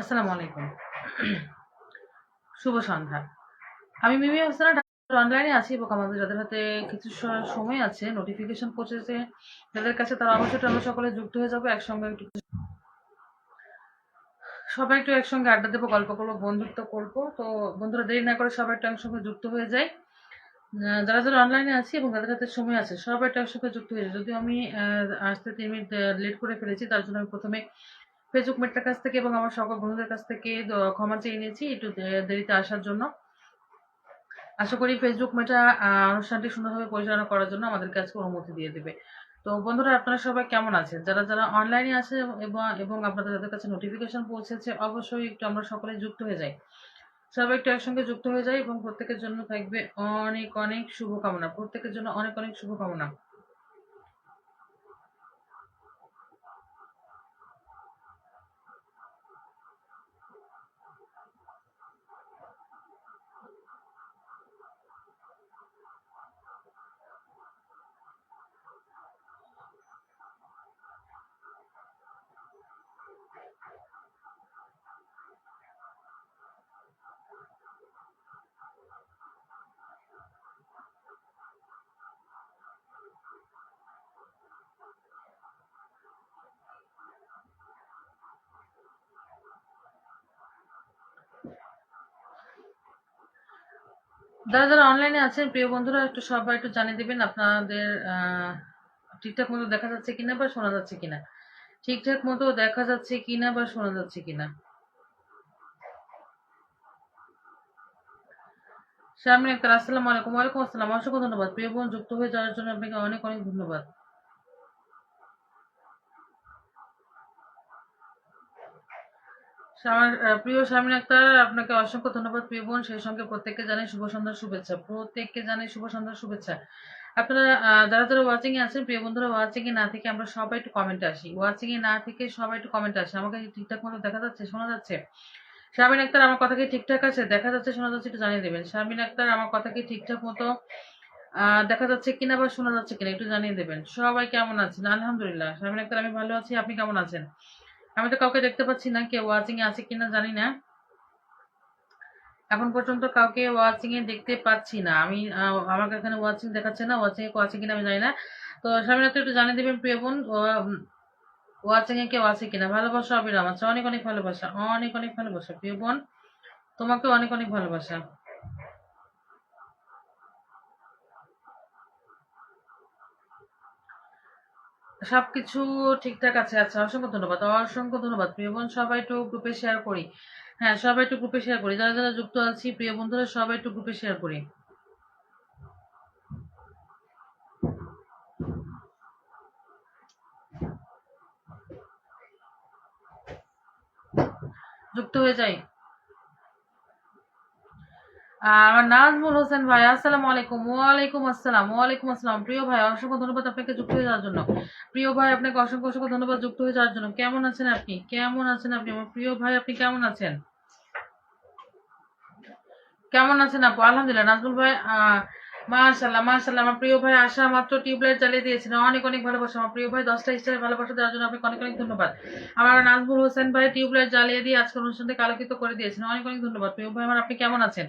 আসসালামু আলাইকুম। শুভ সন্ধ্যা। আমি মিমি হোসেনা অনলাইনে আছি। এবং আমাদের যাদের হাতে কিছু সময় আছে নোটিফিকেশন পৌঁছেছে, যাদের কাছে তারা অবশ্যই আমরা সকলে যুক্ত হয়ে যাব, একসঙ্গে একটু সবাই একটু একসঙ্গে আড্ডা দেবো, গল্প করব, বন্ধুত্ব করব। তো বন্ধুরা, দেরি না করে সবাই একটু একসঙ্গে যুক্ত হয়ে যায় যারা যারা অনলাইনে আছি এবং যাদের হাতে সময় আছে, সবাই একটু একসঙ্গে যুক্ত হয়ে যায় যদিও আমি আসতে তিন মিনিট লেট করে ফেলেছি, তার জন্য আমি প্রথমে ফেসবুক মেটটার কাছ থেকে এবং আমার সকল বন্ধুদের কাছ থেকে ক্ষমা চেয়ে নিয়েছি একটু দেরিতে আসার জন্য। আশা করি ফেসবুক মেটা অনুষ্ঠানটি সুন্দরভাবে পরিচালনা করার জন্য আমাদের কাছে অনুমতি দিয়ে দেবে। তো বন্ধুরা, আপনারা সবাই কেমন আছেন? যারা যারা অনলাইনে আছে এবং এবং আপনাদের যাদের কাছে নোটিফিকেশন পৌঁছেছে, অবশ্যই একটু আমরা সকলে যুক্ত হয়ে যাই। সবাই একটু একসঙ্গে যুক্ত হয়ে যাই এবং প্রত্যেকের জন্য থাকবে অনেক অনেক শুভকামনা। প্রত্যেকের জন্য অনেক অনেক শুভকামনা। যারা যারা অনলাইনে আছেন, প্রিয় বন্ধুরা, একটু সবাই একটু জানিয়ে দেবেন আপনাদের ঠিকঠাক মতো দেখা যাচ্ছে কিনা বা শোনা যাচ্ছে কিনা। ঠিকঠাক মতো দেখা যাচ্ছে কিনা বা শোনা যাচ্ছে কিনা। সামনে একটা, আসসালামু আলাইকুম। ওয়ালাইকুম আসসালাম। অসংখ্য ধন্যবাদ। প্রিয় বোন, যুক্ত হয়ে যাওয়ার জন্য আপনাকে অনেক অনেক ধন্যবাদ আমার আহ, প্রিয় শারমিন আক্তার আপনাকে অসংখ্য ধন্যবাদ, প্রিয় বোন। সেই সঙ্গে প্রত্যেককে জানাই শুভ সন্ধ্যার শুভেচ্ছা। প্রত্যেককে জানাই শুভ সন্ধ্যার শুভেচ্ছা। আপনারা যারা যারা ওয়াচিং এ আছেন, প্রিয় বন্ধুরা ওয়াচিং এ না থেকে আমরা সবাই একটু কমেন্টে আসি। ওয়াচিং এ না থেকে সবাই একটু কমেন্টে আসি। আমাকে ঠিকঠাক মতো দেখা যাচ্ছে? শোনা যাচ্ছে? শারমিন আক্তার আমার কথা কি ঠিকঠাক আছে? দেখা যাচ্ছে, শোনা যাচ্ছে, একটু জানিয়ে দেবেন। শারমিন আক্তার আমার কথা কি ঠিকঠাক মতো দেখা যাচ্ছে কিনা বা শোনা যাচ্ছে কিনা একটু জানিয়ে দেবেন। সবাই কেমন আছেন? আলহামদুলিল্লাহ। শারমিন আক্তার আমি ভালো আছি। আপনি কেমন আছেন? আমি তো কাউকে দেখতে পাচ্ছি না কেউ ওয়াচিং এ আছে কিনা জানি না। এখন পর্যন্ত কাউকে ওয়াচিং এ দেখতে পাচ্ছি না। আমি আমাকে এখানে ওয়াচিং দেখাচ্ছে না ওয়াচিং এ কেউ আছে কিনা আমি জানি না। তো স্বামীরা তো একটু জানিয়ে দেবেন, প্রিয় বোন ওয়াচিং এ কেউ আছে কিনা? ভালোবাসা, অবিরাম আছে। অনেক অনেক ভালোবাসা, অনেক অনেক ভালোবাসা, প্রিয় বোন। তোমাকে অনেক অনেক ভালোবাসা। সবকিছু ঠিকঠাক আছে। আচ্ছা অসংখ্য ধন্যবাদ। অসংখ্য ধন্যবাদ। প্রিয় বোন, সবাই একটু গ্রুপে শেয়ার করি। হ্যাঁ সবাই একটু গ্রুপে শেয়ার করি। যারা যারা যুক্ত আছি, প্রিয় বন্ধুরা, সবাই একটু গ্রুপে শেয়ার করি। যুক্ত হয়ে যাই। আমার নাজমুল হোসেন ভাই, আসসালামু আলাইকুম। ওয়ালাইকুম আসসালাম। ওয়ালাইকুম আসসালাম। প্রিয় ভাই, অসংখ্য ধন্যবাদ আপনাকে যুক্ত হয়ে যাওয়ার জন্য। প্রিয় ভাই, আপনাকে অসংখ্য অসংখ্য ধন্যবাদ যুক্ত হয়ে যাওয়ার জন্য। কেমন আছেন আপনি? কেমন আছেন আপনি? আমার প্রিয় ভাই, আপনি কেমন আছেন? কেমন আছেন আপু? আলহামদুলিল্লাহ, নাজমুল ভাই মাশাল্লাহ মাশাল্লাহ আমার প্রিয় ভাই আসা মাত্র টিউবলাইট জ্বালিয়ে দিয়েছেন। অনেক অনেক ভালোবাসা। আমার প্রিয় ভাই, দশটা স্টারের ভালোবাসা দেওয়ার জন্য আপনাকে অনেক অনেক ধন্যবাদ। আমার নাজমুল হোসেন ভাই, টিউবলাইট জ্বালিয়ে দিয়ে আজকের অনুষ্ঠানটাকে আলোকিত করে দিয়েছেন। অনেক অনেক ধন্যবাদ। প্রিয় ভাই, আমার আপনি কেমন আছেন?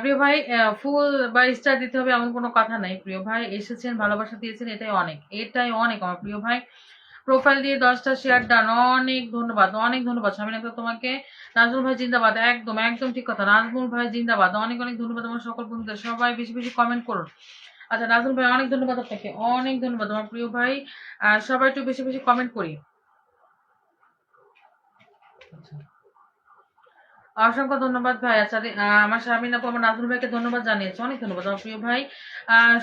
প্রিয় ভাই ফুল বা স্টার দিতে হবে এমন কোনো কথা নাই। প্রিয় ভাই, এসেছেন, ভালোবাসা দিয়েছেন, এটাই অনেক। এটাই অনেক আমার প্রিয় ভাই। প্রোফাইল দিয়ে দশটা শেয়ার ডান অনেক ধন্যবাদ অনেক ধন্যবাদ। স্বামী তোমাকে, নাজমুল ভাই জিন্দাবাদ, একদম একদম ঠিক কথা। নাজমুল ভাই জিন্দাবাদ, অনেক অনেক ধন্যবাদ আমার সকল বন্ধুদের। সবাই বেশি বেশি কমেন্ট করুন। আচ্ছা নাজমুল ভাই, অনেক ধন্যবাদ আপনাকে, অনেক ধন্যবাদ আমার প্রিয় ভাই। সবাই একটু বেশি বেশি কমেন্ট করি। আচ্ছা। অসংখ্য ধন্যবাদ ভাই আচ্ছা আমার স্বামী আপু আমার নাজমুল ভাইকে ধন্যবাদ জানিয়েছে, অনেক ধন্যবাদ। আমার প্রিয় ভাই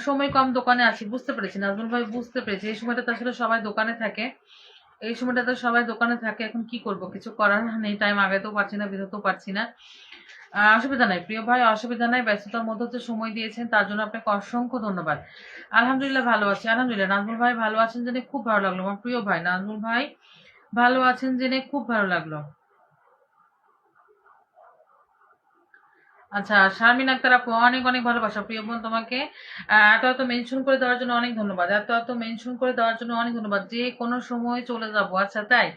সময় কম দোকানে আছি, বুঝতে পেরেছি, নাজমুল ভাই বুঝতে পেরেছি। এই সময়টা তো আসলে সবাই দোকানে থাকে। এই সময়টা তো সবাই দোকানে থাকে, এখন কি করব? কিছু করার নেই টাইম আগাতেও পারছি না বেরোতেও পারছি না। অসুবিধা নাই, প্রিয় ভাই, অসুবিধা নাই, ব্যস্ততার মধ্যে হচ্ছে সময় দিয়েছেন, তার জন্য আপনাকে অসংখ্য ধন্যবাদ। আলহামদুলিল্লাহ ভালো আছি, আলহামদুলিল্লাহ, নাজমুল ভাই ভালো আছেন জেনে খুব ভালো লাগল। আমার প্রিয় ভাই, নাজমুল ভাই ভালো আছেন জেনে খুব ভালো লাগল। আচ্ছা শারমিন আক্তার আপু, অনেক অনেক ভালোবাসা প্রিয় বোন তোমাকে। এত এত মেনশন করে দেওয়ার জন্য অনেক ধন্যবাদ। এত এত মেনশন করে দেওয়ার জন্য অনেক ধন্যবাদ। যে কোনো সময় চলে যাব আচ্ছা তাই?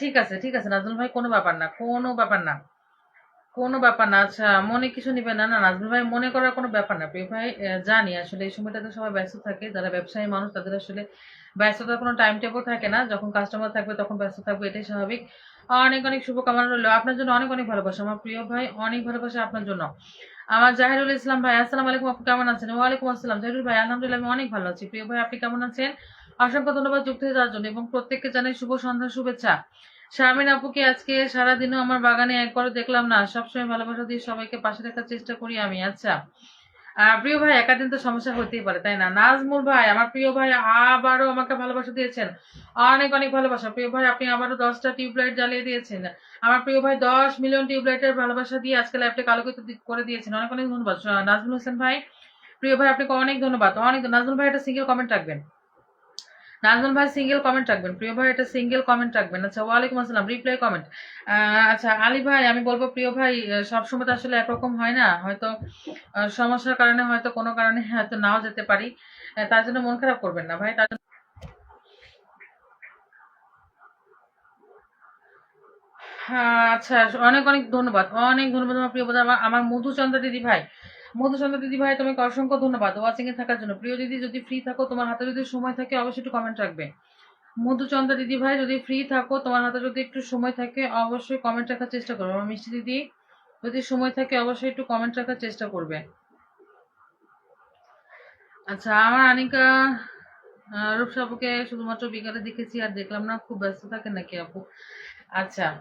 ঠিক আছে ঠিক আছে, নাজমুল ভাই, কোনো ব্যাপার না, কোনো ব্যাপার না। কোনো ব্যাপার না আচ্ছা মনে কিছু নিবে না না, নাজমুল ভাই, মনে করার কোনো ব্যাপার না। প্রিয় ভাই জানি আসলে এই সময়টাতে সবাই ব্যস্ত থাকে, যারা ব্যবসায়ী মানুষ, তাদের আসলে ব্যস্ততার কোনো টাইম টেবল থাকে না। যখন কাস্টমার থাকবে, তখন ব্যস্ত থাকবে, এটাই স্বাভাবিক। অনেক অনেক শুভকামনা রইল। আপনার জন্য অনেক অনেক ভালোবাসা, আমার প্রিয় ভাই, অনেক ভালোবাসা আপনার জন্য। আমার জাহিরুল ইসলাম ভাই, আসসালামু আলাইকুম আপনি কেমন আছেন? ওয়ালাইকুম আসসালাম। জাহিরুল ভাই, আলহামদুলিল্লাহ আমি অনেক ভালো আছি। প্রিয় ভাই, আপনি কেমন আছেন? অসংখ্য ধন্যবাদ যুক্ত হয়ে যাওয়ার জন্য এবং প্রত্যেককে জানাই শুভ সন্ধ্যা, শুভেচ্ছা। শারমিন আপুকে আজকে সারাদিনও আমার বাগানে একবারও দেখলাম না। সবসময় ভালোবাসা দিয়ে সবাইকে পাশে রাখার চেষ্টা করি আমি। আচ্ছা প্রিয় ভাই, একাদিন তো সমস্যা হতেই পারে, তাই না? নাজমুল ভাই, আমার প্রিয় ভাই আবারও আমাকে ভালোবাসা দিয়েছেন। অনেক অনেক ভালোবাসা। প্রিয় ভাই, আপনি আবারও দশটা টিউবলাইট জ্বালিয়ে দিয়েছেন। আমার প্রিয় ভাই, দশ মিলিয়ন টিউবলাইটের ভালোবাসা দিয়ে আজকে লাইভটা আলোকিত করে দিয়েছেন। অনেক অনেক ধন্যবাদ। নাজমুল হোসেন ভাই, প্রিয় ভাই, আপনাকে অনেক ধন্যবাদ। অনেক নাজমুল ভাই, একটা সিঙ্গেল কমেন্ট রাখবেন। নাজমুল ভাই সিঙ্গেল কমেন্ট রাখবেন। প্রিয় ভাই একটা সিঙ্গেল কমেন্ট রাখবেন। আচ্ছা ওয়ালাইকুম আসসালাম রিপ্লাই কমেন্ট আচ্ছা আলী ভাই আমি বলব প্রিয় ভাই সবসময় তো আসলে একরকম হয় না। হয়তো সমস্যার কারণে হয়তো কোনো কারণে হয়তো নাও যেতে পারি। তার জন্য মন খারাপ করবেন না ভাই তার হ্যাঁ, আচ্ছা অনেক অনেক ধন্যবাদ। অনেক ধন্যবাদ আমার প্রিয় আমার মধুচন্দ্র দিদি ভাই। মধুচন্দ্রা দিদি ভাই তোমাকে অসংখ্য ধন্যবাদ। ওয়াচিং এ থাকার জন্য। প্রিয় দিদি যদি ফ্রি থাকো তোমার হাতে যদি সময় থাকে অবশ্যই একটু কমেন্ট রাখবে। মধুচন্দ্র দিদি ভাই যদি ফ্রি থাকো তোমার হাতে যদি একটু সময় থাকে অবশ্যই কমেন্ট রাখার চেষ্টা করবে। আমার মিষ্টি দিদি যদি সময় থাকে অবশ্যই একটু কমেন্ট রাখার চেষ্টা করবে। আচ্ছা আমার আনিকা আহ, রূপসা আপুকে শুধুমাত্র বিকালে দেখেছি আর দেখলাম না খুব ব্যস্ত থাকেন নাকি আপু? আচ্ছা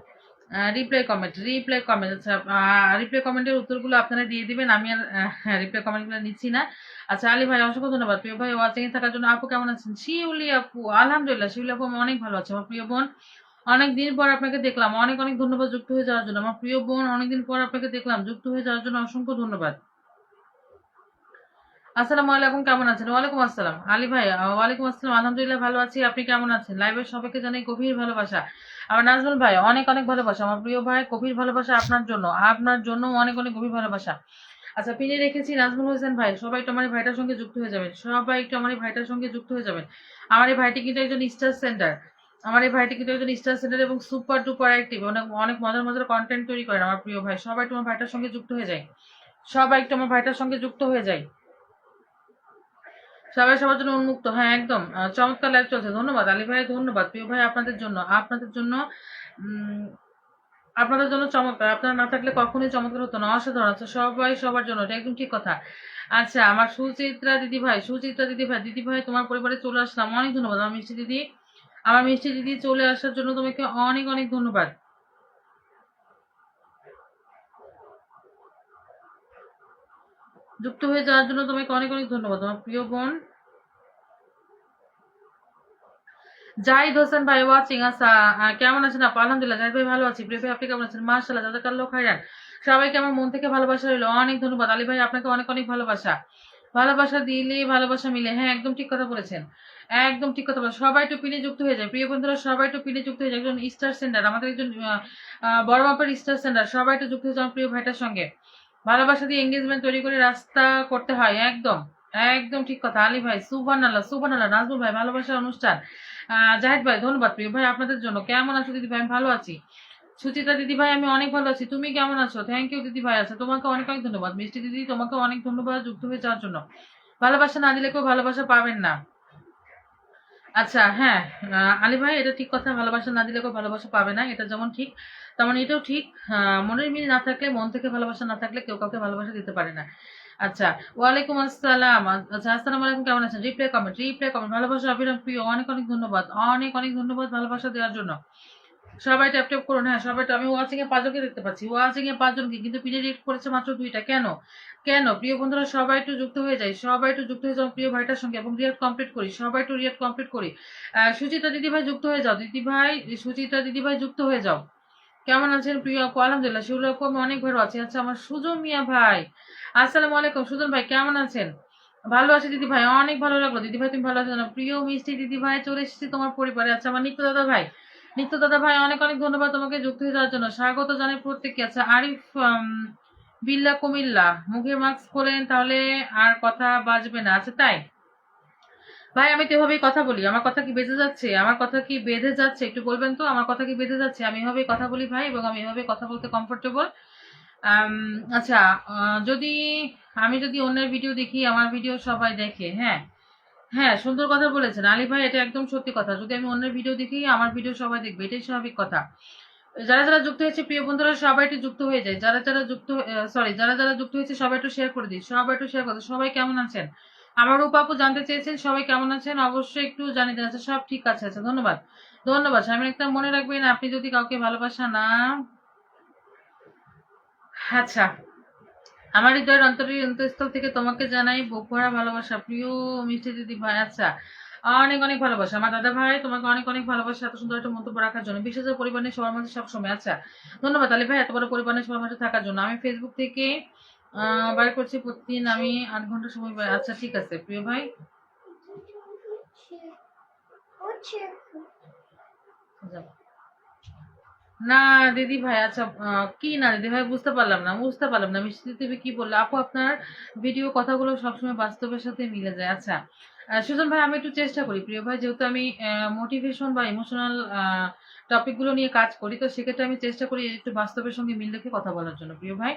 রিপ্লাই কমেন্ট রিপ্লাই কমেন্ট আচ্ছা রিপ্লাই কমেন্টের উত্তরগুলো আপনারা দিয়ে দিবেন, আমি আর রিপ্লাই কমেন্টগুলো নিচ্ছি না। আচ্ছা আলী ভাই, অসংখ্য ধন্যবাদ। প্রিয় ভাই ওয়াচিং থাকার জন্য আপু কেমন আছেন? শিউলি আপু, আলহামদুলিল্লাহ, শিউলি আপু অনেক ভালো আছে, আমার প্রিয় বোন। অনেক দিন পর আপনাকে দেখলাম, অনেক অনেক ধন্যবাদ যুক্ত হয়ে যাওয়ার জন্য। আমার প্রিয় বোন, অনেকদিন পর আপনাকে দেখলাম, যুক্ত হয়ে যাওয়ার জন্য অসংখ্য ধন্যবাদ। আসসালামু আলাইকুম, কেমন আছেন? ওয়ালাইকুম আসসালাম। আলী ভাই ওয়ালাইকুম আসসালাম। আলহামদুলিল্লাহ ভালো আছি। আপনি কেমন আছেন? লাইভের সবাইকে জানাই গভীর ভালোবাসা। আমার নাজমুল ভাই, অনেক অনেক ভালোবাসা। আমার প্রিয় ভাই, গভীর ভালোবাসা আপনার জন্য। আপনার জন্য অনেক অনেক গভীর ভালোবাসা। আচ্ছা পিনে রেখেছি নাজমুল হোসেন ভাই। সবাই একটু আমার ভাইটার সঙ্গে যুক্ত হয়ে যাবেন। সবাই একটু আমার ভাইটার সঙ্গে যুক্ত হয়ে যাবেন। আমার এই ভাইটি কিন্তু একজন স্টার সেন্টার। আমার এই ভাইটি কিন্তু একজন স্টার সেন্টার এবং সুপার ডুপার অ্যাক্টিভ। অনেক অনেক মজার মজার কন্টেন্ট তৈরি করেন আমার প্রিয় ভাই। সবাই আমার ভাইটার সঙ্গে যুক্ত হয়ে যায়। সবাই একটু আমার ভাইটার সঙ্গে যুক্ত হয়ে যায়। সবাই সবার জন্য উন্মুক্ত। হ্যাঁ একদম। চমৎকার লাইভ চলছে। ধন্যবাদ। আলী ভাই, ধন্যবাদ। প্রিয় ভাই, আপনাদের জন্য আপনাদের জন্য আপনাদের জন্য চমৎকার। আপনারা না থাকলে কখনোই চমৎকার হতো না। অসাধারণ সবাই সবার জন্য, এটা একদম ঠিক কথা। আচ্ছা আমার সুচিত্রা দিদি ভাই, সুচিত্রা দিদি ভাই দিদি ভাই, তোমার পরিবারে চলে আসলাম। অনেক ধন্যবাদ। আমার মিষ্টি দিদি, আমার মিষ্টি দিদি চলে আসার জন্য তোমাকে অনেক অনেক ধন্যবাদ। যুক্ত হয়ে যাওয়ার জন্য তোমাকে অনেক অনেক ধন্যবাদ। আমার প্রিয় বোন জাহিদ হোসেন ভাই ওয়াচিং আহ, কেমন আছেন আপু? আলহামদুলিল্লাহ জাহিদ ভাই ভালো আছি। প্রিয় ভাই আপনি কেমন আছেন? মার্শাল্লাহ লোক হাইরান সবাইকে আমার মন থেকে ভালোবাসা রইল। অনেক ধন্যবাদ। আলী ভাই আপনাকে অনেক অনেক ভালোবাসা। ভালোবাসা দিলে ভালোবাসা মিলে। হ্যাঁ একদম ঠিক কথা বলেছেন। একদম ঠিক কথা বলেছেন। সবাই টুপিনে যুক্ত হয়ে যায়। প্রিয় বন্ধুরা সবাই টুপিনে যুক্ত হয়ে যায়। একজন স্টার সেন্টার আমাদের একজন বড় মাপের স্টার সেন্টার সবাই একটু যুক্ত হয়ে যায় প্রিয় ভাইটার সঙ্গে। ভালোবাসা দিয়ে এঙ্গেজমেন্ট তৈরি করে রাস্তা করতে হয়। একদম একদম ঠিক কথা। আলী ভাই সুবান আল্লাহ সুবান আল্লাহ নাজমুল ভাই ভালোবাসার অনুষ্ঠান। জাহিদ ভাই, ধন্যবাদ প্রিয় ভাই আপনাদের জন্য। কেমন আছো দিদি ভাই? আমি ভালো আছি। সুচিতা দিদি ভাই, আমি অনেক ভালো আছি। তুমি কেমন আছো? থ্যাংক ইউ দিদি ভাই আচ্ছা তোমাকে অনেক অনেক ধন্যবাদ। মিষ্টি দিদি, তোমাকে অনেক ধন্যবাদ যুক্ত হয়ে যাওয়ার জন্য। ভালোবাসা না দিলে কেউ ভালোবাসা পাবেন না। আচ্ছা হ্যাঁ আলী ভাই, এটা ঠিক কথা। ভালোবাসা না দিলে কেউ ভালোবাসা পাবে না। এটা যেমন ঠিক, তেমন এটাও ঠিক। মনের মিল না থাকলে, মন থেকে ভালোবাসা না থাকলে কেউ কাউকে ভালোবাসা দিতে পারে না। আচ্ছা ওয়ালাইকুম আসসালাম। আচ্ছা আলাইকুম, কেমন আছেন? কমেন্ট কমেন্ট ভালোবাসা অভিরাম প্রিয়, অনেক অনেক ধন্যবাদ। অনেক অনেক ধন্যবাদ ভালোবাসা দেওয়ার জন্য। সবাই ট্যাপ ট্যাপ করুন হ্যাঁ সবাই আমি পাঁচজনকে দেখতে পাচ্ছি। পাঁচজনকে, কিন্তু করেছে মাত্র দুইটা। কেন? কেন? প্রিয় বন্ধুরা, সবাই একটু যুক্ত হয়ে যায়। সবাই একটু যুক্ত হয়ে যাও প্রিয় ভাইটার সঙ্গে, এবং রিয়াক্ট কমপ্লিট করি। সবাই একটু রিয়াক্ট কমপ্লিট করি। সুচিতা দিদি ভাই যুক্ত হয়ে যাও। দিদি ভাই সুচিতা দিদি ভাই যুক্ত হয়ে যাও। কেমন আছেন প্রিয়? আপু আলহামদুলিল্লাহ আপু আমি অনেক ভালো আছি। আচ্ছা আমার সুজন মিয়া ভাই আসসালামু আলাইকুম, সুজন ভাই, কেমন আছেন? ভালো আছি দিদি ভাই, অনেক ভালো লাগল। দিদি ভাই, তুমি ভালো আছো না প্রিয়, মিষ্টি দিদি ভাই, চলে এসেছি তোমার পরিবারে। আচ্ছা আমার নিত্য দাদা ভাই, নিত্য দাদা ভাই, অনেক অনেক ধন্যবাদ তোমাকে যুক্ত হয়ে যাওয়ার জন্য। স্বাগত জানাই প্রত্যেককে। আচ্ছা আরিফ বিল্লা কুমিল্লা, মুখে মাস্ক খোলেন তাহলে আর কথা বাজবে না। আচ্ছা তাই? ভাই, আমি তো এভাবেই কথা বলি। আমার কথা কি বেঁধে যাচ্ছে? আমার কথা কি বেঁধে যাচ্ছে? একটু বলবেন তো? আমার কথা কি বেঁধে যাচ্ছে? আমি এভাবেই কথা বলি ভাই, এবং আমি এভাবে কথা বলতে কমফোর্টেবল আচ্ছা যদি আমি যদি অন্যের ভিডিও দেখি, আমার ভিডিও সবাই দেখে হ্যাঁ? হ্যাঁ সুন্দর কথা বলেছেন। আলী ভাই, এটা একদম সত্যি কথা। যদি আমি অন্যের ভিডিও দেখি, আমার ভিডিও সবাই দেখবে। এটাই স্বাভাবিক কথা। যারা যারা যুক্ত হয়েছে, প্রিয় বন্ধুরা, সবাই একটু যুক্ত হয়ে যায়। যারা যারা যুক্ত সরি যারা যারা যুক্ত হয়েছে, সবাই একটু শেয়ার করে দিই। সবাই একটু শেয়ার করে। সবাই কেমন আছেন? আমার রূপাপু জানতে চেয়েছেন, সবাই কেমন আছেন? অবশ্যই একটু জানিয়ে দেন। আচ্ছা সব ঠিক আছে। আচ্ছা ধন্যবাদ। ধন্যবাদ। আমি একটা মনে রাখবেন, আপনি যদি কাউকে ভালোবাসা না আচ্ছা আমার হৃদয়ের অন্তরের অন্তঃস্থল থেকে তোমাকে জানাই বুক ভরা ভালোবাসা প্রিয় মিষ্টি দিদি ভাই। আচ্ছা অনেক অনেক ভালোবাসা। আমার দাদা ভাই তোমাকে অনেক অনেক ভালোবাসা এত সুন্দর একটা মন্তব্য রাখার জন্য। বিশেষ করে পরিবার নিয়ে সবার মধ্যে সবসময়। আচ্ছা ধন্যবাদ আলী ভাই এত বড় পরিবার নিয়ে সবার মধ্যে থাকার জন্য। আমি ফেসবুক থেকে আহ, বার করছি প্রতিদিন আমি আট ঘণ্টা সময় পাই। আচ্ছা ঠিক আছে প্রিয় ভাই। যাও। না, দিদি ভাই আচ্ছা কি না, দিদি ভাই, বুঝতে পারলাম না, বুঝতে পারলাম না। মিষ্টি দিদি কি বলল? আপু, আপনার ভিডিও কথাগুলো সবসময় বাস্তবের সাথে মিলে যায়। আচ্ছা সুজন ভাই, আমি একটু চেষ্টা করি। প্রিয় ভাই, যেহেতু আমি মোটিভেশন বা ইমোশনাল টপিকগুলো নিয়ে কাজ করি, তো সেক্ষেত্রে আমি চেষ্টা করি একটু বাস্তবের সঙ্গে মিল রেখে কথা বলার জন্য। প্রিয় ভাই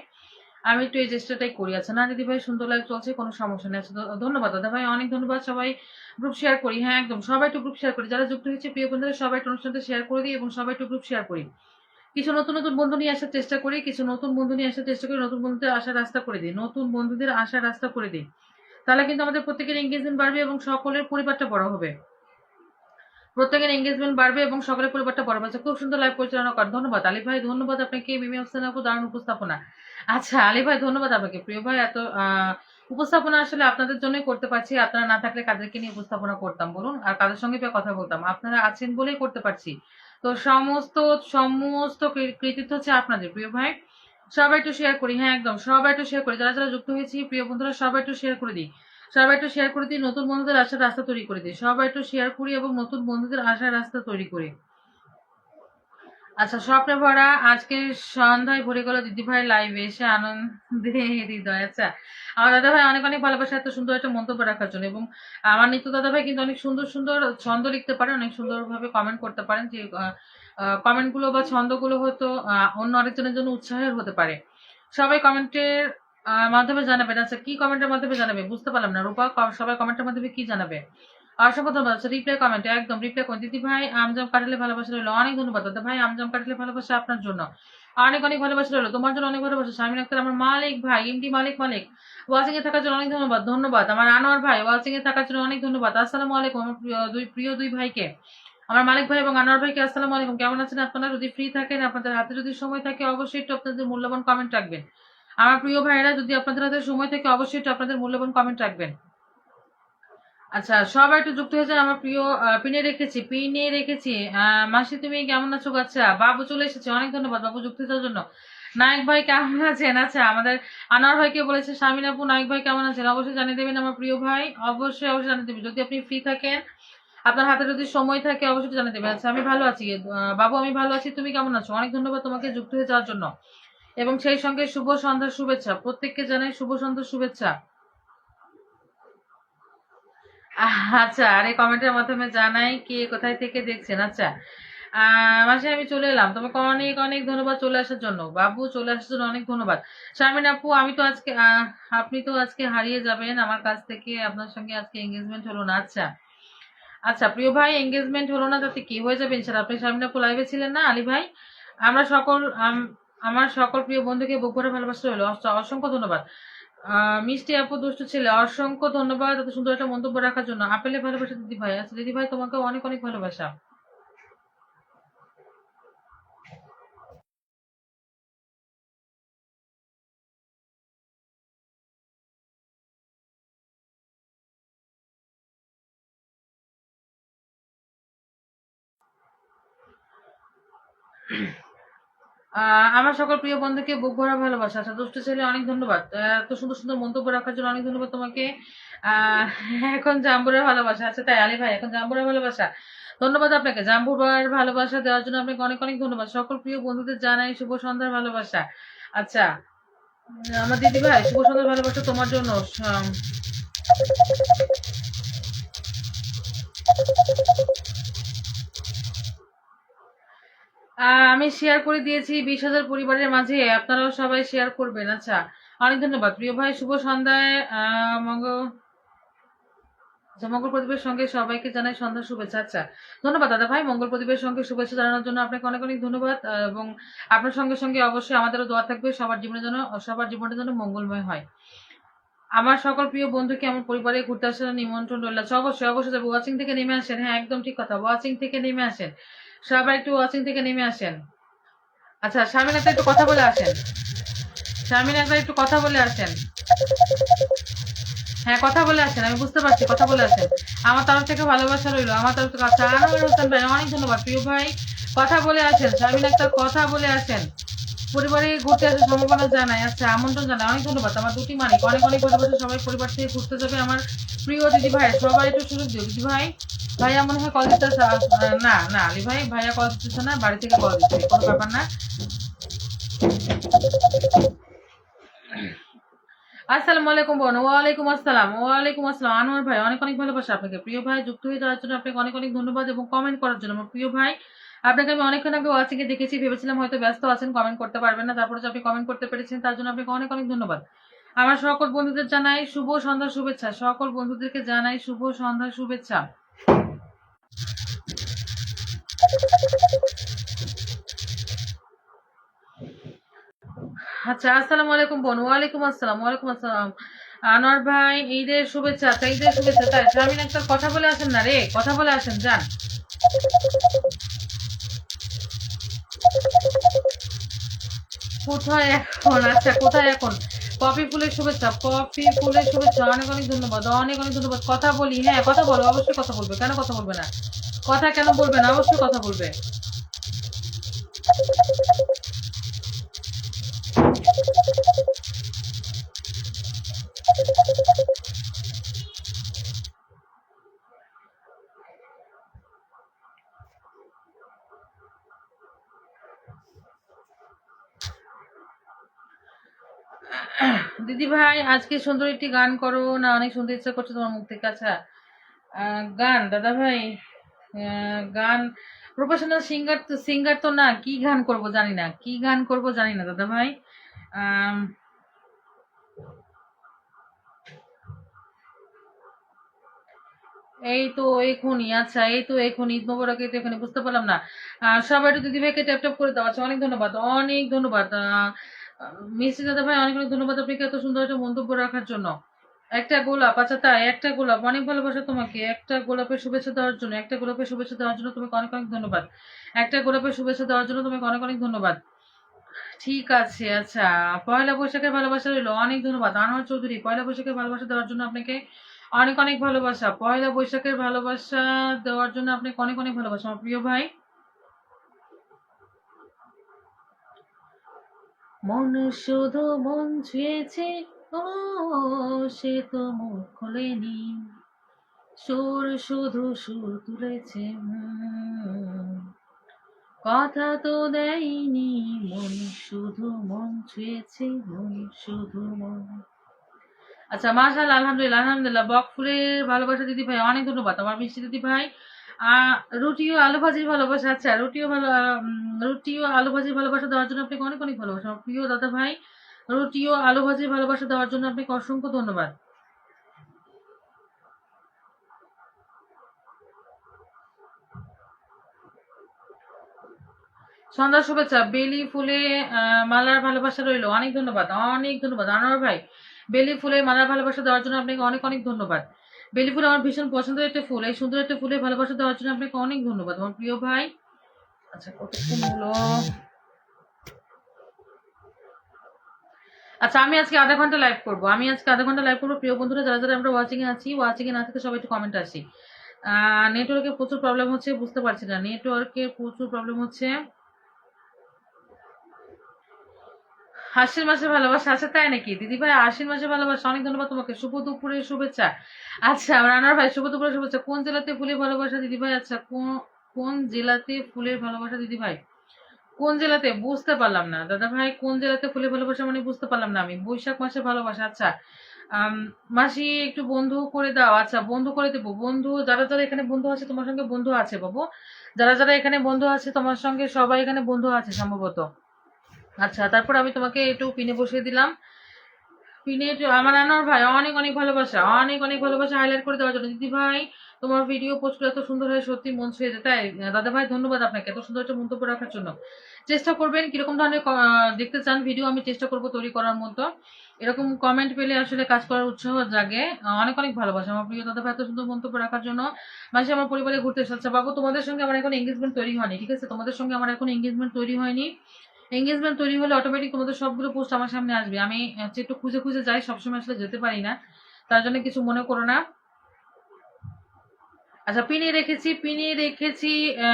আমি একটু এই চেষ্টাটাই করি। আচ্ছা না, দিদি ভাই, সুন্দর লাইভ চলছে, কোনো সমস্যা নেই। আচ্ছা ধন্যবাদ, দাদা ভাই, অনেক ধন্যবাদ। সবাই গ্রুপ শেয়ার করি। হ্যাঁ একদম, সবাই একটু গ্রুপ শেয়ার করি। যারা যুক্ত হয়েছে, প্রিয় বন্ধুরা সবাই একটু অনুষ্ঠানটা শেয়ার করে দিই এবং সবাই একটু গ্রুপ শেয়ার করি। কিছু নতুন নতুন বন্ধু নিয়ে আসার চেষ্টা করি, কিছু নতুন বন্ধু নিয়ে আসার চেষ্টা করি, নতুন বন্ধুদের আসার রাস্তা করে দিই, নতুন বন্ধুদের আসার রাস্তা করে দিই। তাহলে কিন্তু আমাদের প্রত্যেকের এঙ্গেজমেন্ট বাড়বে এবং সকলের পরিবারটা বড় হবে। প্রত্যেকের এঙ্গেজমেন্ট বাড়বে এবং সকলের পরিবারটা বড় হবে আচ্ছা, খুব সুন্দর লাইভ পরিচালনা করেন ধন্যবাদ। আলী ভাই ধন্যবাদ আপনাকে। মিমি আফসান আপু দারুণ উপস্থাপনা। আচ্ছা আলী ভাই ধন্যবাদ আপনাকে। প্রিয় ভাই এত উপস্থাপনা আসলে আপনাদের জন্যই করতে পারছি। আপনারা না থাকলে কাদেরকে নিয়ে উপস্থাপনা করতাম বলুন? আর কাদের সঙ্গে কথা বলতাম আপনারা আছেন বলেই করতে পারছি। তো সমস্ত সমস্ত কৃতিত্ব হচ্ছে আপনাদের প্রিয় ভাই। সবাই একটু শেয়ার করি। হ্যাঁ একদম। সবাই একটু শেয়ার করি। যারা যারা যুক্ত হয়েছি প্রিয় বন্ধুরা সবাই একটু শেয়ার করে দিই। সবাই একটু শেয়ার করে দিই, নতুন বন্ধুদের আসার রাস্তা তৈরি করে দিই। সবাই একটু শেয়ার করি এবং নতুন বন্ধুদের আসার রাস্তা তৈরি করি। আচ্ছা স্বপ্নে ভরা, আজকে সন্ধ্যায় ভরে গেল দিদি ভাই লাইভে এসে আনন্দে হৃদয়। আচ্ছা আমার দাদা ভাই অনেক অনেক ভালোবাসা, এত সুন্দর একটা মন্তব্য রাখার জন্য এবং আমার নিত্য দাদা ভাই কিন্তু অনেক সুন্দর সুন্দর ছন্দ লিখতে পারেন, অনেক সুন্দরভাবে কমেন্ট করতে পারেন যে কমেন্টগুলো বা ছন্দগুলো হয়তো অন্য আরেকজনের জন্য উৎসাহের হতে পারে। সবাই কমেন্টের মাধ্যমে জানাবেন আচ্ছা কি কমেন্টের মাধ্যমে জানাবে। বুঝতে পারলাম না, রূপা সবাই কমেন্টের মাধ্যমে কি জানাবে? অসংখ্য ধন্যবাদ রিপ্লাই কমেন্ট একদম দিদি ভাই ভালোবাসা অনেক ধন্যবাদ ভালোবাসা আপনার জন্য। অনেক অনেক ভালোবাসা তোমার জন্য অনেক ভালোবাসা। শামিন আক্তার, আমার মালিক ভাই মালিক মালিক। থাকার জন্য অনেক ধন্যবাদ ধন্যবাদ। আমার আনোয়ার ভাই থাকার জন্য অনেক ধন্যবাদ। আমার প্রিয় দুই প্রিয় দুই ভাইকে। আমার মালিক ভাই এবং আনোয়ার ভাইকে আসসালামু আলাইকুম। কেমন আছেন আপনারা? যদি ফ্রি থাকেন, আপনাদের হাতে যদি সময় থাকে, অবশ্যই একটু আপনাদের মূল্যবান কমেন্ট রাখবেন। আমার প্রিয় ভাইয়েরা, যদি আপনাদের হাতে সময় থাকে, অবশ্যই একটু আপনাদের মূল্যবান কমেন্ট রাখবেন। আচ্ছা সবাই একটু যুক্ত হয়েছে আমার প্রিয় পিনে রেখেছি পিনে রেখেছি। মাসি, তুমি কেমন আছো? আচ্ছা বাবু চলে এসেছে, অনেক ধন্যবাদ বাবু যুক্ত হওয়ার জন্য। নায়ক ভাই কেমন আছেন? আচ্ছা আমাদের আনোয়ার ভাইকে বলেছে স্বামীন আপু, নায়ক ভাই কেমন আছেন? অবশ্যই জানিয়ে দেবেন আমার প্রিয় ভাই, অবশ্যই অবশ্যই জানিয়ে দেবেন। যদি আপনি ফ্রি থাকেন, আপনার হাতে যদি সময় থাকে, অবশ্যই জানিয়ে দেবেন। আচ্ছা আমি ভালো আছি বাবু আমি ভালো আছি, তুমি কেমন আছো? অনেক ধন্যবাদ তোমাকে যুক্ত হয়ে যাওয়ার জন্য। এবং সেই সঙ্গে শুভ সন্ধ্যার শুভেচ্ছা। প্রত্যেককে জানাই শুভ সন্ধ্যার শুভেচ্ছা। আচ্ছা আর এই কমেন্টের মাধ্যমে জানাই কে কোথায় থেকে দেখছেন। আচ্ছা মাসে, আমি চলে এলাম। তোমাকে অনেক অনেক ধন্যবাদ চলে আসার জন্য। বাবু, চলে আসার জন্য অনেক ধন্যবাদ। শারমিন আপু, আমি তো আজকে আপনি তো আজকে হারিয়ে যাবেন আমার কাছ থেকে। আপনার সঙ্গে আজকে এঙ্গেজমেন্ট হলো না। আচ্ছা আচ্ছা প্রিয় ভাই এঙ্গেজমেন্ট হলো না, তাতে কি হয়ে যাবে? ইনশাল্লাহ আপনি শারমিন আপু লাইভে ছিলেন না, আলী ভাই? আমরা সকল আমার সকল প্রিয় বন্ধুকে বুক ভরে ভালোবাসা হলো অসংখ্য ধন্যবাদ। মিষ্টি আপু দুষ্টু ছেলে অসংখ্য ধন্যবাদ এত সুন্দর একটা মন্তব্য রাখার জন্য। আপেলে ভালোবাসা দিদি ভাই। আচ্ছা দিদি ভাই তোমাকে অনেক অনেক ভালোবাসা। আহ, আমার সকল প্রিয় বন্ধুকে বুক ভরা ভালোবাসা আচ্ছা দুষ্ট ছেলে, অনেক ধন্যবাদ। এত সুন্দর সুন্দর মন্তব্য রাখার জন্য অনেক ধন্যবাদ তোমাকে। এখন জাম্বুরের ভালোবাসা। আচ্ছা তাই আলী ভাই, এখন জাম্বুরের ভালোবাসা। ধন্যবাদ আপনাকে। জাম্বুর ভালোবাসা দেওয়ার জন্য আপনাকে অনেক অনেক ধন্যবাদ। সকল প্রিয় বন্ধুদের জানাই শুভ সন্ধ্যার ভালোবাসা। আচ্ছা আমার দিদি ভাই শুভ সন্ধ্যা ভালোবাসা তোমার জন্য। আম, শেয়ার করে দিয়েছি বিশ হাজার পরিবারের মাঝে আপনারাও সবাই শেয়ার করবেন। আচ্ছা অনেক ধন্যবাদ। প্রিয় ভাই শুভ সন্ধ্যায় মঙ্গল প্রদীপের সঙ্গে সবাইকে জানাই সন্ধ্যা শুভেচ্ছা। আচ্ছা ধন্যবাদ দাদা ভাই মঙ্গল প্রদীপের সঙ্গে শুভেচ্ছা জানানোর জন্য আপনাকে অনেক অনেক ধন্যবাদ। এবং আপনার সঙ্গে সঙ্গে অবশ্যই আমাদেরও দোয়া থাকবে সবার জীবনের জন্য সবার জীবনের জন্য মঙ্গলময় হয়। আমার সকল প্রিয় বন্ধুকে আমার পরিবারে ঘুরতে আসার নিমন্ত্রণ রইল? আচ্ছা, অবশ্যই অবশ্যই ওয়াচিং থেকে নেমে আসেন। হ্যাঁ একদম ঠিক কথা ওয়াচিং থেকে নেমে আসেন। সবাই একটু ওয়াচিং থেকে নেমে আসেন। আচ্ছা শামিন একটা কথা বলে আসেন। শামিন একটা একটু কথা বলে আসেন। হ্যাঁ কথা বলে আসেন, আমি বুঝতে পারছি, কথা বলে আসেন। আমার তরফ থেকে ভালোবাসা রইল, আমার তরফ থেকে আচ্ছা আনোয়ার হোসেন ভাই, অনেক ধন্যবাদ, প্রিয় ভাই। কথা বলে আসেন একটা কথা বলে আসেন। পরিবারে ঘুরতে আসার সম্ভাবনা জানাই আচ্ছা আমন্ত্রণ জানাই, অনেক ধন্যবাদ, আমার দুটি মালিক অনেক অনেক ভালোবাসা সবাই পরিবার থেকে ঘুরতে যাবে, আমার প্রিয় দিদি ভাই, সবাই একটু সুযোগ দিও, দিদি ভাই। ভাইয়া মনে হয় কল দিতেছে না না আলী ভাই ভাইয়া কল দিতেছে না, বাড়ি থেকে কল দিচ্ছে, কোনো ব্যাপার না। আসসালামু আলাইকুম বোন, ওয়ালাইকুম আসসালাম ওয়ালাইকুম আসসালাম। আনোয়ার ভাই, অনেক অনেক ভালোবাসা আপনাকে। প্রিয় ভাই, যুক্ত হয়ে যাওয়ার জন্য আপনাকে অনেক অনেক ধন্যবাদ এবং কমেন্ট করার জন্য। আমার প্রিয় ভাই, আপনাকে আমি অনেকক্ষণ আগে ওয়াচিং এ দেখেছি, ভেবেছিলাম হয়তো ব্যস্ত আছেন কমেন্ট করতে পারবেন না। তারপরে যে আপনি কমেন্ট করতে পেরেছেন, তার জন্য আপনাকে অনেক অনেক ধন্যবাদ। আমার সকল বন্ধুদের জানাই শুভ সন্ধ্যা শুভেচ্ছা। সকল বন্ধুদেরকে জানাই শুভ সন্ধ্যা শুভেচ্ছা। আচ্ছা আসসালামু আলাইকুম বোন। ওয়ালাইকুম আসসালাম ওয়ালাইকুম আসসালাম। আনোয়ার ভাই, ঈদের শুভেচ্ছা আচ্ছা ঈদের শুভেচ্ছা। তাই শামিন একটা কথা বলে আসেন না রে, কথা বলে আসেন, যান। কোথায় এখন? আচ্ছা কোথায় এখন? পপি ফুলের শুভেচ্ছা, কফি ফুলের শুভেচ্ছা, অনেক অনেক ধন্যবাদ, অনেক অনেক ধন্যবাদ। কথা বলি হ্যাঁ কথা বলো, অবশ্যই কথা বলবে, কেন কথা বলবে না? কথা কেন বলবে না? অবশ্যই কথা বলবে। দিদি ভাই, আজকে সুন্দর একটি গান করো। না, অনেক সুন্দর ইচ্ছা করছে তোমার মুখ থেকে আচ্ছা। গান, দাদা ভাই গান। প্রফেশনাল সিঙ্গার তো সিঙ্গার তো না, কি গান করব জানি না। কি গান করব জানি না, দাদা ভাই। এই তো এখনই আচ্ছা এই তো এখনই, ঈদ মোবারক, এই তো এখনই, বুঝতে পারলাম না। সবাই একটু দিদি ভাইকে ট্যাপ ট্যাপ করে দাও। আচ্ছা অনেক ধন্যবাদ অনেক ধন্যবাদ। মিষ্টি দাদা ভাই, অনেক অনেক ধন্যবাদ আপনাকে এত সুন্দর একটা মন্তব্য রাখার জন্য। একটা গোলাপ আচ্ছা তাই, একটা গোলাপ, অনেক ভালোবাসা তোমাকে। একটা গোলাপের শুভেচ্ছা দেওয়ার জন্য, একটা গোলাপের শুভেচ্ছা দেওয়ার জন্য তোমাকে অনেক অনেক ধন্যবাদ। একটা গোলাপের শুভেচ্ছা দেওয়ার জন্য তোমাকে অনেক অনেক ধন্যবাদ। ঠিক আছে আচ্ছা পয়লা বৈশাখের ভালোবাসা রইল, অনেক ধন্যবাদ। আনোয়ার চৌধুরী, পয়লা বৈশাখের ভালোবাসা দেওয়ার জন্য আপনাকে অনেক অনেক ভালোবাসা। পয়লা বৈশাখের ভালোবাসা দেওয়ার জন্য আপনাকে অনেক অনেক ভালোবাসা। আমার প্রিয় ভাই মন শুধু মন ছুঁয়েছে, ও, সে তো মুখ খোলেনি। সুর শুধু সুর তুলেছে কথা তো দেয়নি, মন শুধু মন ছুঁয়েছে, মন শুধু মন। আচ্ছা মাশাল আলহামদুলিল্লাহ আলহামদুলিল্লাহ বক ফুলের ভালোবাসা দিদি ভাই অনেক ধন্যবাদ। আমার মিষ্টি দিদি ভাই আহ, রুটি ও আলু ভাজির ভালোবাসা আচ্ছা রুটি ও ভালো আহ, রুটি ও আলু ভাজির ভালোবাসা দেওয়ার জন্য আপনাকে অনেক অনেক ভালোবাসা। প্রিয় দাদা ভাই রুটি ও আলু ভাজির ভালোবাসা দেওয়ার জন্য আপনাকে অসংখ্য ধন্যবাদ। সন্ধ্যা শুভেচ্ছা বেলি ফুলে মালার ভালোবাসা রইল। অনেক ধন্যবাদ অনেক ধন্যবাদ। আনোয়ার ভাই বেলি ফুলে মালার ভালোবাসা দেওয়ার জন্য আপনাকে অনেক অনেক ধন্যবাদ। বেলি ফুল আমার ভীষণ পছন্দের একটা ফুল, এই সুন্দর একটা ফুলের ভালোবাসা দেওয়ার জন্য আপনাকে অনেক ধন্যবাদ, আমার প্রিয় ভাই। আচ্ছা কতক্ষণ হলো? আচ্ছা আমি আজকে আধা ঘণ্টা লাইভ করব। আমি আজকে আধা ঘণ্টা লাইভ করব। প্রিয় বন্ধুরা, যারা যারা আমরা ওয়াচিং এ আছি ওয়াচিং এ না থেকে সবাই একটু কমেন্ট আসি। নেটওয়ার্কে প্রচুর প্রবলেম হচ্ছে, বুঝতে পারছি না। নেটওয়ার্কে প্রচুর প্রবলেম হচ্ছে। আশ্বিন মাসে ভালোবাসা আছে, তাই নাকি? দিদি ভাই আশ্বিন মাসে ভালোবাসা। অনেক ধন্যবাদ তোমাকে। শুভ দুপুরের শুভেচ্ছা। আচ্ছা রানার ভাই, শুভ দুপুরের শুভেচ্ছা। কোন জেলাতে ফুলের ভালোবাসা দিদি ভাই আচ্ছা কোন কোন জেলাতে ফুলের ভালোবাসা দিদি ভাই কোন জেলাতে? বুঝতে পারলাম না। দাদা ভাই কোন জেলাতে ফুলের ভালোবাসা মানে বুঝতে পারলাম না আমি। বৈশাখ মাসে ভালোবাসা আচ্ছা। মাসি, একটু বন্ধু করে দাও। আচ্ছা বন্ধু করে দেবো। বন্ধু, যারা যারা এখানে বন্ধু আছে, তোমার সঙ্গে বন্ধু আছে বাবু। যারা যারা এখানে বন্ধু আছে, তোমার সঙ্গে সবাই এখানে বন্ধু আছে সম্ভবত। আচ্ছা তারপর আমি তোমাকে একটু পিনে বসিয়ে দিলাম। পিনে আমার আনোয়ার ভাই, অনেক অনেক ভালোবাসা, অনেক অনেক ভালোবাসা হাইলাইট করে দেওয়ার জন্য। দিদি ভাই, তোমার ভিডিও পোস্ট এত সুন্দর হয় সত্যি মন ছুঁয়ে যায়। তাই, দাদা ভাই, ধন্যবাদ আপনাকে এত সুন্দর একটা মন্তব্য রাখার জন্য। চেষ্টা করবেন কীরকম ধরনের দেখতে চান ভিডিও আমি চেষ্টা করব তৈরি করার মতো। এরকম কমেন্ট পেলে আসলে কাজ করার উৎসাহ জাগে। অনেক অনেক ভালোবাসা। আমার প্রিয় দাদা ভাই, এত সুন্দর মন্তব্য রাখার জন্য। মাসে আমার পরিবারে ঘুরতে এসেছে। বাবু, তোমাদের সঙ্গে আমার এখন এঙ্গেজমেন্ট তৈরি হয়নি, ঠিক আছে? তোমাদের সঙ্গে আমার এখন এঙ্গেজমেন্ট তৈরি হয়নি। এঙ্গেজমেন্ট তৈরি হলে অটোমেটিক তোমাদের সবগুলো পোস্ট আমার সামনে আসবে। আমি হচ্ছে একটু খুঁজে খুঁজে যাই, সবসময় আসলে যেতে পারি না। তার জন্য কিছু মনে করো না। আচ্ছা পিনে রেখেছি পিনে রেখেছি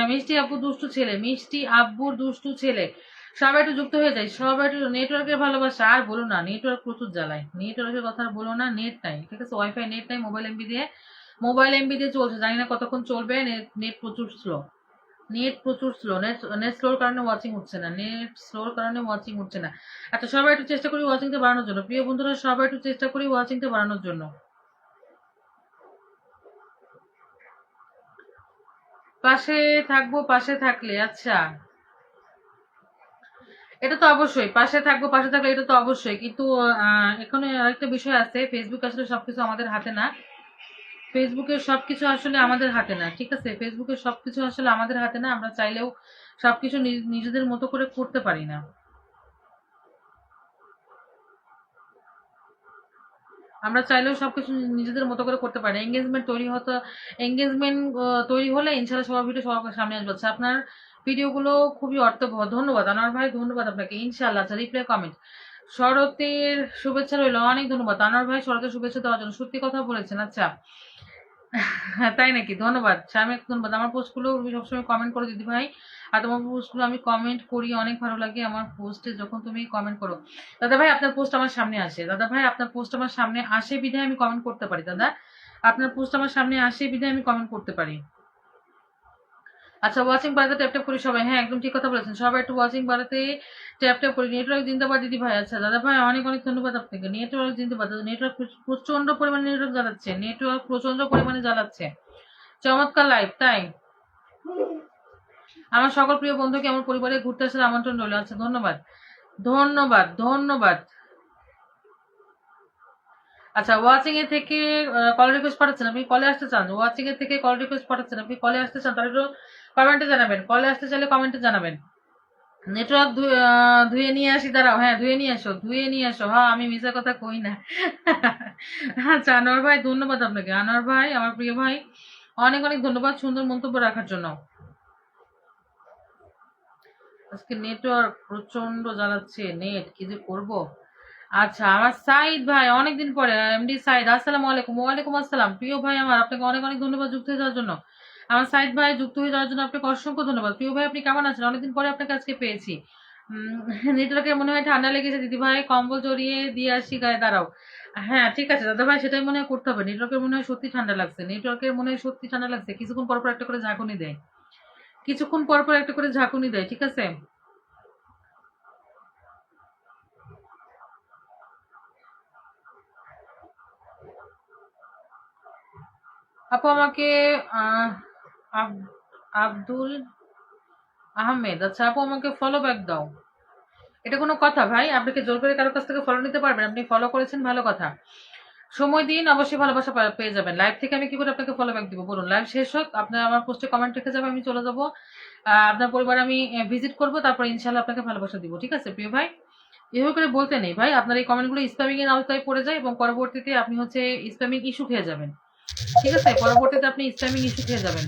মিষ্টি আব্বু দুষ্টু ছেলে, মিষ্টি আব্বুর দুষ্টু ছেলে। সবাই একটু যুক্ত হয়ে যায় সবাই একটু নেটওয়ার্কের ভালোবাসা। আর বলো না নেটওয়ার্ক প্রচুর জ্বালায়। নেটওয়ার্কের কথা আর বলো না নেট নাই, ঠিক আছে? ওয়াইফাই নেট নাই মোবাইল এমবি দিয়ে মোবাইল এমবি দিয়ে চলছে। জানি না কতক্ষণ চলবে নেট নেট প্রচুর স্লো নেট প্রচুর স্লো নেট নেট স্লোর কারণে ওয়াচিং হচ্ছে না নেট স্লোর কারণে ওয়াচিং হচ্ছে না। আচ্ছা সবাই একটু চেষ্টা করি ওয়াচিংটা বাড়ানোর জন্য। প্রিয় বন্ধুরা, সবাই একটু চেষ্টা করি ওয়াচিংটা বাড়ানোর জন্য। পাশে থাকব, পাশে থাকলে আচ্ছা। এটা তো অবশ্যই, পাশে থাকব, পাশে থাকলে এটা তো অবশ্যই। কিন্তু এখানে আরেকটা বিষয় আছে ফেসবুক আসলে সবকিছু আমাদের হাতে না। ফেসবুকের সবকিছু আসলে আমাদের হাতে না, ঠিক আছে? ফেসবুকের সবকিছু আসলে আমাদের হাতে না, আমরা চাইলেও সবকিছু নিজ- নিজেদের মতো করে করতে পারি না। আমরা চাইলেও সবকিছু নিজেদের মতো করে করতে পারি এঙ্গেজমেন্ট তৈরি হতো এঙ্গেজমেন্ট তৈরি হলে ইনশাল্লাহ সবার ভিডিও সবার সামনে আসবে। আচ্ছা আপনার ভিডিওগুলো খুবই অর্থবহ। ধন্যবাদ। আনোয়ার ভাই, ধন্যবাদ আপনাকে। ইনশাল্লাহ আচ্ছা রিপ্লাই কমেন্ট শরতের শুভেচ্ছা রইল। অনেক ধন্যবাদ। আনোয়ার ভাই, শরতের শুভেচ্ছা দেওয়ার জন্য। সত্যি কথা বলেছেন। আচ্ছা তাই নাকি? ধন্যবাদ। স্বামী ধন্যবাদ। আমার পোস্টগুলো সবসময় কমেন্ট করো দিদি ভাই আর তোমার পোস্টগুলো আমি কমেন্ট করি, অনেক ভালো লাগে আমার পোস্টে যখন তুমি কমেন্ট করো। দাদা ভাই, আপনার পোস্ট আমার সামনে আসে। দাদা ভাই, আপনার পোস্ট আমার সামনে আসে বিধায় আমি কমেন্ট করতে পারি, দাদা। আপনার পোস্ট আমার সামনে আসে বিধায় আমি কমেন্ট করতে পারি। আচ্ছা ওয়াচিং বাড়াতে ট্যাপ ট্যাপ করি সবাই। হ্যাঁ একদম ঠিক কথা বলেছেন। সবাই একটু ওয়াচিং বাড়াতে ট্যাপ ট্যাপ করি। নেটওয়ার্ক জিন্দাবাদ দিদি ভাই। আচ্ছা দাদা ভাই, অনেক অনেক ধন্যবাদ আপনাকে। নেটওয়ার্ক জিন্দাবাদ। নেটওয়ার্ক প্রচণ্ড পরিমাণে নেটওয়ার্ক জ্বালাচ্ছে। নেটওয়ার্ক প্রচণ্ড পরিমাণে জ্বালাচ্ছে। চমৎকার লাইভ তাই? আমার সকল প্রিয় বন্ধুকে, আমার পরিবারে ঘুরতে আসার আমন্ত্রণ রইল। আচ্ছা ধন্যবাদ। ধন্যবাদ ধন্যবাদ। আচ্ছা ওয়াচিং এ থেকে কল রিকোয়েস্ট পাঠাচ্ছেন আপনি? কলে আসতে চান? ওয়াচিং এর থেকে কল রিকোয়েস্ট পাঠাচ্ছেন আপনি? কলে আসতে চান? তাহলে কমেন্টে জানাবেন। কলে আসতে চাইলে কমেন্টে জানাবেন। নেটওয়ার্ক ধুয়ে নিয়ে আসি, দাঁড়াও হ্যাঁ ধুয়ে নিয়ে আসো, ধুয়ে নিয়ে আসো। হ্যাঁ আমি মিসের কথা কই না। আচ্ছা আনোয়ার ভাই, ধন্যবাদ আপনাকে। আনোয়ার ভাই, আমার প্রিয় ভাই, অনেক অনেক ধন্যবাদ সুন্দর মন্তব্য রাখার জন্য। আজকে নেটওয়ার্ক প্রচণ্ড জ্বালাচ্ছে, নেট, কি যে করব? আচ্ছা আমার সাইদ ভাই, অনেকদিন পরে, এমডি সাইদ, আসসালামু আলাইকুম, ওয়ালাইকুম আসসালাম। প্রিয় ভাই আমার, আপনাকে অনেক অনেক ধন্যবাদ যুক্ত হয়ে যাওয়ার জন্য। আমার সাইদ ভাই যুক্ত হয়ে যাওয়ার জন্য আপনাকে অসংখ্য ধন্যবাদ। প্রিয় ভাই, আপনি কেমন আছেন? অনেকদিন পরে আপনাকে আজকে পেয়েছি। নেটওয়ার্কের মনে হয় ঠান্ডা লেগেছে, দিদি ভাই। কম্বল জড়িয়ে দিয়ে আসি, গায়ে দাঁড়াও। হ্যাঁ ঠিক আছে, দাদা ভাই সেটাই মনে হয় করতে হবে। নেটওয়ার্কের মনে হয় সত্যি ঠান্ডা লাগছে। নেটওয়ার্কের মনে হয় সত্যি ঠান্ডা লাগছে। কিছুক্ষণ পর পর একটা করে ঝাঁকুনি দেয়। কিছুক্ষণ পর পর একটা করে ঝাঁকুনি দেয়, ঠিক আছে? আপু, আমাকে আব্দুল আহমেদ। আচ্ছা আপু, আমাকে ফলো ব্যাক দাও। এটা কোনো কথা, ভাই? আপনাকে জোর করে কারোর কাছ থেকে ফলো নিতে পারবেন? আপনি ফলো করেছেন, ভালো কথা। সময় দিন, অবশ্যই ভালোবাসা পেয়ে যাবেন। লাইভ থেকে আমি কি করে আপনাকে ফলো ব্যাক দিব? বলুন লাইভ শেষ হোক, আপনার, আমার পোস্টে কমেন্ট রেখে যাবে, আমি চলে যাব। আপনার পরিবার আমি ভিজিট করব, তারপর ইনশাল্লাহ আপনাকে ভালোবাসা দিব, ঠিক আছে? প্রিয় ভাই, এভাবে করে বলতে নেই। ভাই, আপনার এই কমেন্টগুলো স্প্যামিং এর আওতায় পড়ে যায় এবং পরবর্তীতে আপনি হচ্ছে স্প্যামিং ইস্যু খেয়ে যাবেন। ঠিক আছে? পরবর্তীতে আপনি স্প্যামিং ইস্যু খেয়ে যাবেন।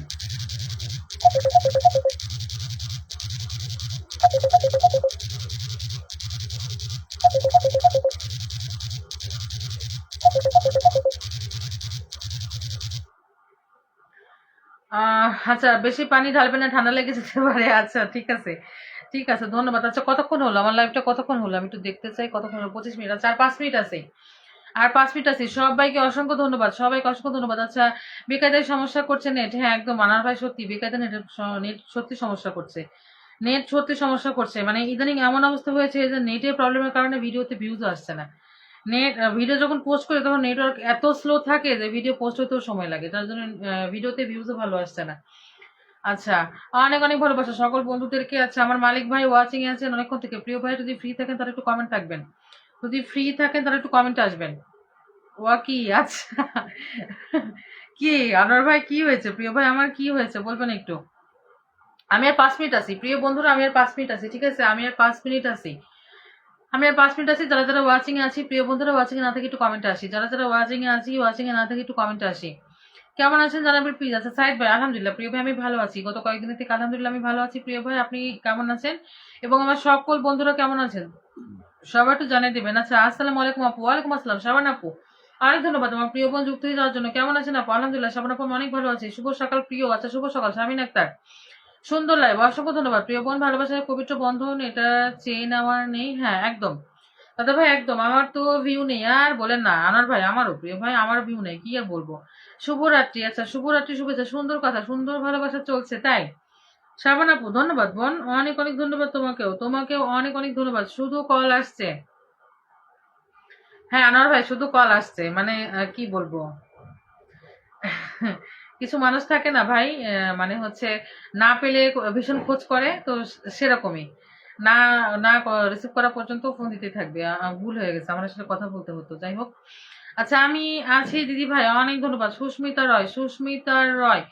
আচ্ছা বেশি পানি ঢালবে না, ঠান্ডা লেগে যেতে পারে। আচ্ছা ঠিক আছে। ঠিক আছে, ধন্যবাদ। আচ্ছা কতক্ষণ হলো? আমার লাইভটা কতক্ষণ হলো? আমি একটু দেখতে চাই, কতক্ষণ হলো? পঁচিশ মিনিট। আচ্ছা আর পাঁচ মিনিট আছে। আর পাঁচ মিনিট আছে। সবাইকে অসংখ্য ধন্যবাদ। সবাইকে অসংখ্য ধন্যবাদ। আচ্ছা বেকায়দায় সমস্যা করছে নেট হ্যাঁ একদম। আনার ভাই, সত্যি, বেকায়দা নেট নেট সত্যি সমস্যা করছে। নেট সত্যি সমস্যা করছে। মানে ইদানিং এমন অবস্থা হয়েছে যে নেটের প্রবলেমের কারণে ভিডিওতে ভিউজ আসছে না। নেট ভিডিও যখন পোস্ট করি তখন নেটওয়ার্ক এত স্লো থাকে যে ভিডিও পোস্ট হতেও সময় লাগে। তার জন্য ভিডিওতে ভিউজও ভালো আসছে না। আচ্ছা অনেক অনেক ভালোবাসা। সকল বন্ধুদেরকে আচ্ছা আমার মালিক ভাই ওয়াচিং এ আছেন অনেকক্ষণ থেকে। প্রিয় ভাই, যদি ফ্রি থাকেন তারা একটু কমেন্ট থাকবেন যদি ফ্রি থাকেন তারা একটু কমেন্ট আসবেন। ওয়া কি আচ্ছা। কি, আনোয়ার ভাই, কি হয়েছে? প্রিয় ভাই, আমার কি হয়েছে? বলবেন একটু। আমি আর পাঁচ মিনিট আছি। প্রিয় বন্ধুরা, আমি আর পাঁচ মিনিট আছি, ঠিক আছে? আমি আর পাঁচ মিনিট আছি। আমি আর পাঁচ মিনিট আছি, যারা যারা ওয়াচিং এ আছি, প্রিয় বন্ধুরা ওয়াচিং এ না থেকে একটু কমেন্টে আসি। যারা যারা ওয়াচিং এ আছি ওয়াচিং এ না থেকে একটু কমেন্টে আসি। কেমন আছেন জানাবেন প্লিজ আচ্ছা সাইদ ভাই আলহামদুলিল্লাহ, প্রিয় ভাই, আমি ভালো আছি। গত কয়েকদিন থেকে আলহামদুলিল্লাহ, আমি ভালো আছি, প্রিয় ভাই, আপনি কেমন আছেন? এবং আমার সকল বন্ধুরা কেমন আছেন? সবাই একটু জানিয়ে দেবেন। আচ্ছা আসসালামু আলাইকুম আপু, ওয়ালাইকুম আসসালাম শাবান আপু। অনেক ধন্যবাদ আমার প্রিয় বোন যুক্ত হয়ে যাওয়ার জন্য। কেমন আছেন আপু? আলহামদুলিল্লাহ শাবান আপু অনেক ভালো আছি। শুভ সকাল, প্রিয়। আচ্ছা শুভ সকাল, শামিন আক্তার। সুন্দর লাইভ অসংখ্য ধন্যবাদ। প্রিয় বোন, ভালোবাসার পবিত্র বন্ধন, এটা চেন আমার নেই। হ্যাঁ একদম। দাদা ভাই, একদম। আমার তো ভিউ নেই। আর বলেন না, আনার ভাই আমারও। প্রিয় ভাই, আমার ভিউ নেই। কি আর বলব? শুভরাত্রি। আচ্ছা শুভরাত্রি, শুভেচ্ছা। সুন্দর কথা, সুন্দর ভালোবাসা চলছে। তাই? শ্রাবণ আপু, ধন্যবাদ বোন। অনেক অনেক ধন্যবাদ তোমাকেও। তোমাকেও অনেক অনেক ধন্যবাদ। শুধু কল আসছে। হ্যাঁ আনোয়ার ভাই, শুধু কল আসছে। মানে কি বলব? কিছু মানুষ থাকে না ভাই মানে হচ্ছে না পেলে ভীষণ খোঁজ করে, তো সেরকমই। না না রিসিভ করা পর্যন্ত ফোন দিতে থাকবে ভুল হয়ে গেছে, আমার সাথে কথা বলতে হতো, যাই হোক। আচ্ছা আমি আছি দিদি ভাই, অনেক ধন্যবাদ, সুস্মিতা রয় সুস্মিতা রয়।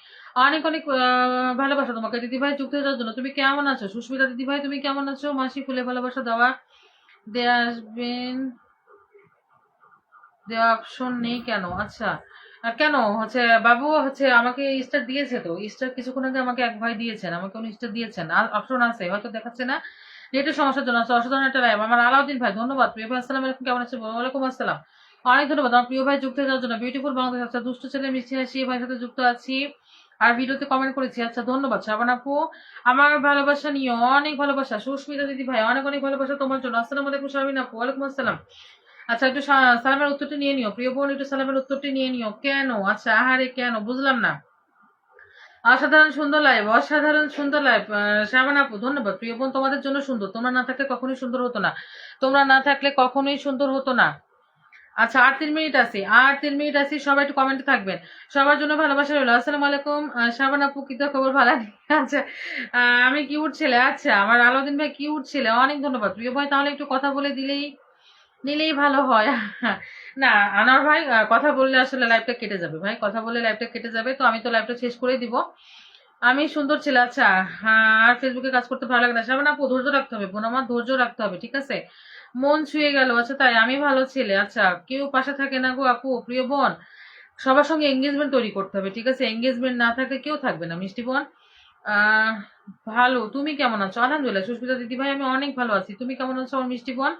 অনেক অনেক ভালোবাসা তোমাকে দিদি ভাই, যুক্ত হয়ে যাওয়ার জন্য। তুমি কেমন আছো? সুস্মিতা দিদি ভাই, তুমি কেমন আছো? মাসি ফুলে ভালোবাসা দেওয়া, দেয়া আসবেন দেওয়া অপশন নেই কেন? আচ্ছা কেন? হচ্ছে বাবু হচ্ছে আমাকে স্টার দিয়েছে তো। ইস্টার কিছুক্ষণ আগে আমাকে এক ভাই দিয়েছেন, আমাকে উনি স্টার দিয়েছেন। আর অপশন আছে, হয়তো দেখাচ্ছে না। নেটের সমস্যার জন্য আছে, অসাধারণ একটা লাইভ আমার আলাউদ্দিন ভাই, ধন্যবাদ। প্রিয় ভাই, আসসালাম আলাইকুম, কেমন আছেন? ওয়ালাইকুম আসসালাম। অনেক ধন্যবাদ। আমার প্রিয় ভাই যুক্ত হয়ে যাওয়ার জন্য। বিউটিফুল বাংলাদেশ। আচ্ছা দুষ্ট ছেলে, মিষ্টি হাসি ভাইয়ের সাথে যুক্ত আছি। আর ভিডিওতে কমেন্ট করেছি। আচ্ছা ধন্যবাদ। শ্রাবণ আপু, আমার ভালোবাসা নিয়ে অনেক ভালোবাসা। সুস্মিতা দিদি ভাই, অনেক অনেক ভালোবাসা তোমার জন্য। আসসালামু আলাইকুম শামিন আপু। ওয়ালাইকুম আসসালাম। আচ্ছা একটু সালামের উত্তরটি নিয়ে নিও। প্রিয় বোন, একটু সালামের উত্তরটি নিয়ে নিও। কেন? আচ্ছা আহারে কেন? বুঝলাম না। অসাধারণ সুন্দর লাইভ অসাধারণ সুন্দর লাইভ শ্রাবণ আপু, ধন্যবাদ। প্রিয় বোন, তোমাদের জন্য সুন্দর। তোমরা না থাকলে কখনোই সুন্দর হতো না। তোমরা না থাকলে কখনোই সুন্দর হতো না। আচ্ছা আর তিন মিনিট আছে, আর তিন মিনিট আছে। সবাই একটু কমেন্টে থাকবেন। সবার জন্য ভালোবাসা রইল। আসসালামু আলাইকুম। শাবান আপু, কি খবর? ভালো? আচ্ছা আমি কি উঠছিলে আচ্ছা আমার আলাউদ্দিন ভাই কি উঠছিলে অনেক ধন্যবাদ। প্রিয় ভাই তাহলে একটু কথা বলে দিলেই নিলেই ভালো হয়। না আনার ভাই কথা বললে আসলে লাইফটা কেটে যাবে ভাই। কথা বললে লাইফটা কেটে যাবে তো আমি তো লাইফটা শেষ করে দিব। আমি সুন্দর ছিল আচ্ছা হ্যাঁ, আর ফেসবুকে কাজ করতে ভালো লাগে না। সাবান আপু ধৈর্য রাখতে হবে বোন আমার ধৈর্য রাখতে হবে ঠিক আছে? মন ছুঁয়ে গেল আচ্ছা তাই আমি ভালো ছেলে আচ্ছা কেউ পাশে থাকে না গো আপু প্রিয় বোন। সবার সঙ্গে এঙ্গেজমেন্ট তৈরি করতে হবে ঠিক আছে? এঙ্গেজমেন্ট না থাকলে কেউ থাকবে না মিষ্টি বোন। ভালো তুমি কেমন আছো? আলহামদুলিল্লাহ সুস্মিতা দিদি ভাই আমি অনেক ভালো আছি। তুমি কেমন আছো আমার মিষ্টি বোন?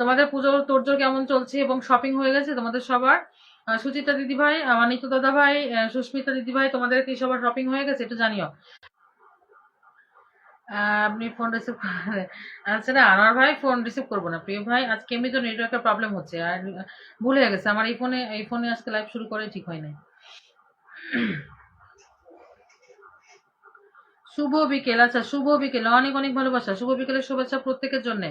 তোমাদের পুজোর তোরজোর কেমন চলছে এবং শপিং হয়ে গেছে? তোমাদের সবার? আহ, সুচিত্রা দিদি ভাই আমার নিতু দাদা ভাই সুস্মিতা দিদি ভাই তোমাদের কি সবার শপিং হয়ে গেছে একটু জানিও। আপনি ফোন রিসিভ আচ্ছা না আমার ভাই ফোন রিসিভ করব না। প্রিয় ভাই আজকে এমনি তো নেটওয়ার্কের প্রবলেম হচ্ছে আর ভুল গেছে। আমার এই ফোনে এই ফোনে আজকে লাইভ শুরু করে ঠিক হয় নাই। শুভ বিকেল আচ্ছা শুভ বিকেল অনেক অনেক ভালোবাসা। শুভ বিকেলের শুভেচ্ছা প্রত্যেকের জন্য।